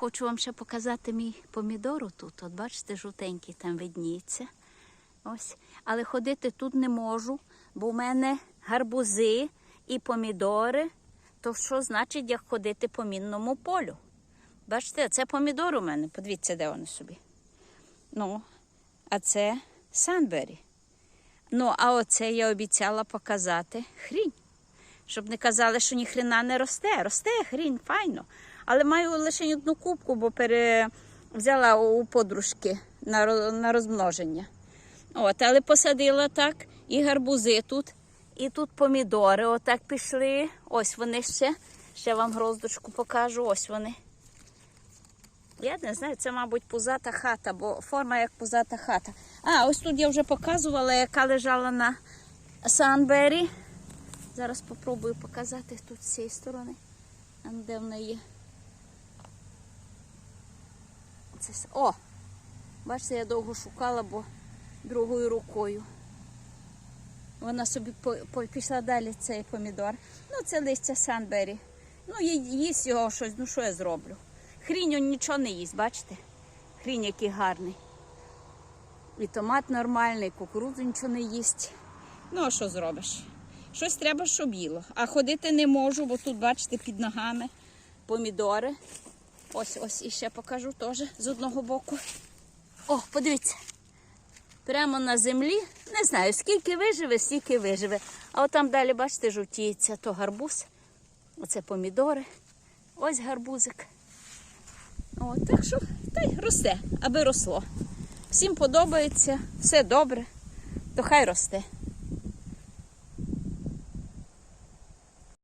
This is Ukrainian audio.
Хочу вам ще показати мій помідор тут. От бачите, жовтенький там видніється. Ось. Але ходити тут не можу, бо в мене гарбузи і помідори. То що значить, як ходити по мінному полю? Бачите, це помідор у мене. Подивіться, де вони собі. Ну, а це Санбері. Ну, а оце я обіцяла показати хрінь. Щоб не казали, що ніхрена не росте. Росте хрінь, файно. Але маю лише одну кубку, бо пере... взяла у подружки на, на розмноження. От, але посадила так і гарбузи тут, і тут помідори. Отак пішли. Ось вони ще. Ще вам гроздочку покажу. Ось вони. Я не знаю, це, мабуть, пузата хата, бо форма як пузата хата. А, ось тут я вже показувала, яка лежала на Санбері. Зараз спробую показати тут з цієї сторони. Де вона є? Це... О! Бачите, я довго шукала, бо другою рукою. Вона собі по, по, пішла далі цей помідор. Ну, це листя Санбері. Ну, їсть його щось, ну що я зроблю? Хрінь нічого не їсть, бачите? Хрінь який гарний. І томат нормальний, кукурудзу нічого не їсть. Ну, а що зробиш? Щось треба, щоб їло. А ходити не можу, бо тут, бачите, під ногами помідори. Ось, ось, і ще покажу теж з одного боку. О, подивіться. Прямо на землі. Не знаю, скільки виживе, стільки виживе. А от там далі, бачите, жовтіється то гарбуз. Оце помідори. Ось гарбузик. О, так що та й росте, аби росло. Всім подобається, все добре, то хай росте.